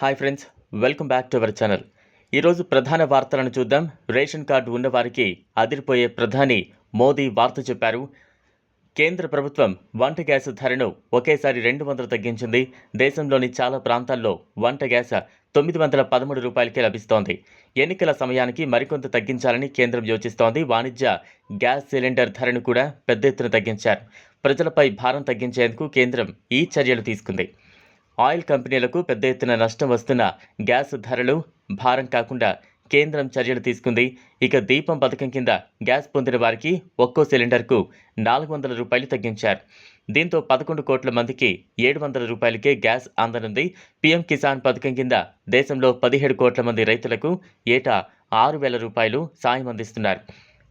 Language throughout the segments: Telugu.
Hi friends welcome back to our channel ఈరోజు ప్రధాన వార్తలను చూద్దాం. రేషన్ కార్డు ఉన్నవారికి అదిరిపోయే ప్రధాని మోదీ వార్త చెప్పారు. కేంద్ర ప్రభుత్వం వంట గ్యాస్ ధరను ఒకేసారి రెండు వందలు తగ్గించింది. దేశంలోని చాలా ప్రాంతాల్లో వంట గ్యాస్ తొమ్మిది వందల పదమూడు రూపాయలకే లభిస్తోంది. ఎన్నికల సమయానికి మరికొంత తగ్గించాలని కేంద్రం యోచిస్తోంది. వాణిజ్య గ్యాస్ సిలిండర్ ధరను కూడా పెద్ద ఎత్తున తగ్గించారు. ప్రజలపై భారం తగ్గించేందుకు కేంద్రం ఈ చర్యలు తీసుకుంది. ఆయిల్ కంపెనీలకు పెద్ద ఎత్తున నష్టం వస్తున్న గ్యాస్ ధరలు భారం కాకుండా కేంద్రం చర్యలు తీసుకుంది. ఇక దీపం పథకం కింద గ్యాస్ పొందిన వారికి ఒక్కో సిలిండర్కు నాలుగు వందల రూపాయలు తగ్గించారు. దీంతో పదకొండు కోట్ల మందికి ఏడు వందల రూపాయలకే గ్యాస్ అందనుంది. పీఎం కిసాన్ పథకం కింద దేశంలో పదిహేడు కోట్ల మంది రైతులకు ఏటా ఆరు వేల రూపాయలు సాయం అందిస్తున్నారు.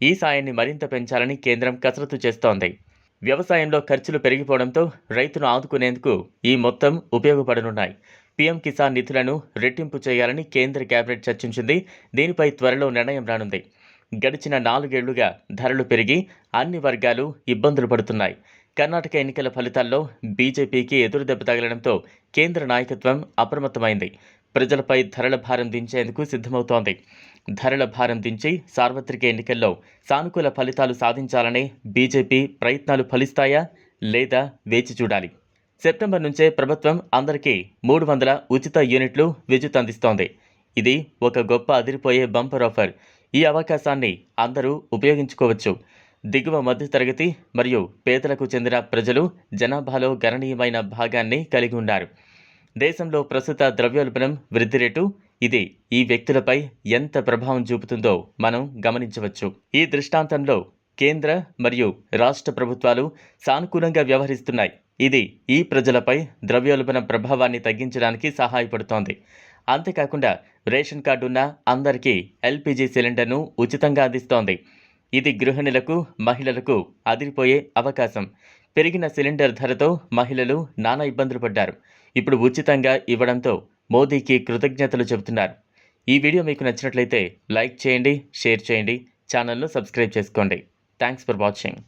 ఈ సాయాన్ని మరింత పెంచాలని కేంద్రం కసరత్తు చేస్తోంది. వ్యవసాయంలో ఖర్చులు పెరిగిపోవడంతో రైతును ఆదుకునేందుకు ఈ మొత్తం ఉపయోగపడనున్నాయి. పీఎం కిసాన్ నిధులను రెట్టింపు చేయాలని కేంద్ర కేబినెట్ చర్చించింది. దీనిపై త్వరలో నిర్ణయం రానుంది. గడిచిన నాలుగేళ్ళుగా ధరలు పెరిగి అన్ని వర్గాలు ఇబ్బందులు పడుతున్నాయి. కర్ణాటక ఎన్నికల ఫలితాల్లో బీజేపీకి ఎదురుదెబ్బ తగలడంతో కేంద్ర నాయకత్వం అప్రమత్తమైంది. ప్రజలపై ధరల భారం దించేందుకు సిద్ధమవుతోంది. ధరల భారం దించి సార్వత్రిక ఎన్నికల్లో సానుకూల ఫలితాలు సాధించాలనే బీజేపీ ప్రయత్నాలు ఫలిస్తాయా లేదా వేచి చూడాలి. సెప్టెంబర్ నుంచే ప్రభుత్వం అందరికీ మూడు వందల ఉచిత యూనిట్లు విద్యుత్ అందిస్తోంది. ఇది ఒక గొప్ప అదిరిపోయే బంపర్ ఆఫర్. ఈ అవకాశాన్ని అందరూ ఉపయోగించుకోవచ్చు. దిగువ మధ్యతరగతి మరియు పేదలకు చెందిన ప్రజలు జనాభాలో గణనీయమైన భాగాన్ని కలిగి ఉన్నారు. దేశంలో ప్రస్తుత ద్రవ్యోల్బణం వృద్ధి రేటు ఇది ఈ వ్యక్తులపై ఎంత ప్రభావం చూపుతుందో మనం గమనించవచ్చు. ఈ దృష్టాంతంలో కేంద్ర మరియు రాష్ట్ర ప్రభుత్వాలు సానుకూలంగా వ్యవహరిస్తున్నాయి. ఇది ఈ ప్రజలపై ద్రవ్యోల్బణ ప్రభావాన్ని తగ్గించడానికి సహాయపడుతోంది. అంతేకాకుండా రేషన్ కార్డు ఉన్న అందరికీ ఎల్పిజి సిలిండర్ను ఉచితంగా అందిస్తోంది. ఇది గృహిణులకు మహిళలకు అదిరిపోయే అవకాశం. పెరిగిన సిలిండర్ ధరతో మహిళలు నానా ఇబ్బందులు పడ్డారు. ఇప్పుడు ఉచితంగా ఇవ్వడంతో మోదీకి కృతజ్ఞతలు చెబుతున్నారు. ఈ వీడియో మీకు నచ్చినట్లయితే లైక్ చేయండి షేర్ చేయండి ఛానల్ను సబ్స్క్రైబ్ చేసుకోండి. Thanks for watching.